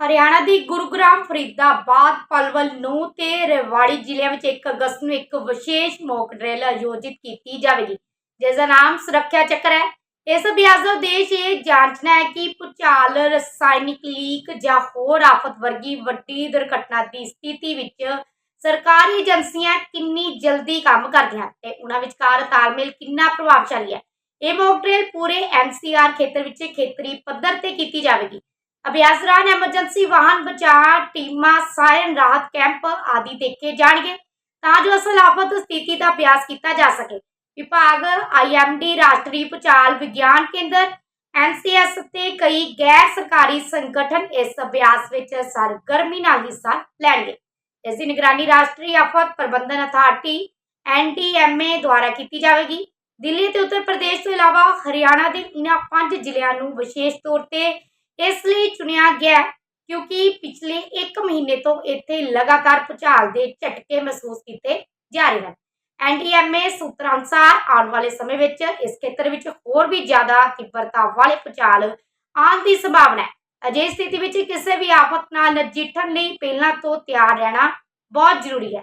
ਹਰਿਆਣਾ ਦੀ ਗੁਰੂਗ੍ਰਾਮ ਫਰੀਦਾਬਾਦ ਪਲਵਲ ਨੂੰ ਤੇ ਰੇਵਾੜੀ ਜ਼ਿਲ੍ਹਿਆਂ ਵਿੱਚ 1 ਅਗਸਤ ਨੂੰ ਇੱਕ ਵਿਸ਼ੇਸ਼ ਮੌਕ ਡਰਿਲ ਆਯੋਜਿਤ ਕੀਤੀ ਜਾਵੇਗੀ ਜਿਸ ਦਾ ਨਾਮ ਸੁਰੱਖਿਆ ਚੱਕਰ ਹੈ। ਇਸ ਅਭਿਆਸ ਦਾ ਉਦੇਸ਼ ਇਹ ਜਾਂਚਣਾ ਹੈ ਕਿ ਭੂਚਾਲ, ਰਸਾਇਣਿਕ ਲੀਕ ਜਾਂ ਹੋਰ ਆਫਤ ਵਰਗੀ ਵੱਡੀ ਦੁਰਘਟਨਾ ਦੀ ਸਥਿਤੀ ਵਿੱਚ ਸਰਕਾਰੀ ਏਜੰਸੀਆਂ ਕਿੰਨੀ ਜਲਦੀ ਕੰਮ ਕਰਦੀਆਂ ਹਨ ਤੇ ਉਹਨਾਂ ਵਿਚਕਾਰ ਤਾਲਮੇਲ ਕਿੰਨਾ ਪ੍ਰਭਾਵਸ਼ਾਲੀ ਹੈ। ਇਹ ਮੌਕ ਡਰਿਲ ਪੂਰੇ ਐਨਸੀਆਰ ਖੇਤਰ ਵਿੱਚ ਖੇਤਰੀ ਪੱਧਰ ਤੇ ਕੀਤੀ ਜਾਵੇਗੀ। ਅਭਿਆਸ ਦੌਰਾਨ ਐਮਰਜੈਂਸੀ ਵਾਹਨ ਬਚਾਅ ਟੀਮਾਂ, ਸਾਇਰਨ, ਰਾਹਤ ਕੈਂਪ ਆਦਿ ਦੇਖੇ ਜਾਣਗੇ ਤਾਂ ਜੋ ਅਸਲ ਆਫਤ ਸਥਿਤੀ ਦਾ ਅਭਿਆਸ ਕੀਤਾ ਜਾ ਸਕੇ। ਵਿਭਾਗ ਆਈਐਮਡੀ ਰਾਸ਼ਟਰੀ ਭੂਚਾਲ ਵਿਗਿਆਨ ਕੇਂਦਰ ਐਨਸੀਐਸ ਤੇ ਕਈ ਗੈਰ ਸਰਕਾਰੀ ਸੰਗਠਨ ਇਸ ਅਭਿਆਸ ਵਿੱਚ ਸਰਗਰਮੀ ਨਾਲ ਹਿੱਸਾ ਲੈਣਗੇ। ਇਸ ਦੀ ਨਿਗਰਾਨੀ ਰਾਸ਼ਟਰੀ ਆਫਤ ਪ੍ਰਬੰਧਨ ਅਥਾਰਟੀ ਐਨਡੀਐਮਏ ਦੁਆਰਾ ਕੀਤੀ ਜਾਵੇਗੀ। ਦਿੱਲੀ ਤੇ ਉੱਤਰ ਪ੍ਰਦੇਸ਼ ਤੋਂ ਇਲਾਵਾ ਹਰਿਆਣਾ ਦੇ ਇਨ੍ਹਾਂ ਪੰਜ ਜ਼ਿਲ੍ਹਿਆਂ ਨੂੰ ਵਿਸ਼ੇਸ਼ ਤੌਰ ਤੇ ਇਸ ਲਈ ਚੁਣਿਆ ਗਿਆ ਕਿਉਂਕਿ ਪਿਛਲੇ 1 ਮਹੀਨੇ ਤੋਂ ਇੱਥੇ ਲਗਾਤਾਰ ਭੂਚਾਲ ਦੇ ਝਟਕੇ ਮਹਿਸੂਸ ਕੀਤੇ ਜਾ ਰਹੇ ਹਨ। ਐਨਡੀਐਮਏ ਸੂਤਰਾਂ ਅਨੁਸਾਰ ਆਉਣ ਵਾਲੇ ਸਮੇਂ ਵਿੱਚ ਇਸ ਖੇਤਰ ਵਿੱਚ ਹੋਰ ਵੀ ਜ਼ਿਆਦਾ ਤੀਬਰਤਾ ਵਾਲੇ ਭੂਚਾਲ ਆਉਣ ਦੀ ਸੰਭਾਵਨਾ ਹੈ। ਅਜਿਹੀ ਸਥਿਤੀ ਵਿੱਚ ਕਿਸੇ ਵੀ ਆਫਤ ਨਾਲ ਨਜਿੱਠਣ ਲਈ ਪਹਿਲਾਂ ਤੋਂ ਤਿਆਰ ਰਹਿਣਾ ਬਹੁਤ ਜ਼ਰੂਰੀ ਹੈ।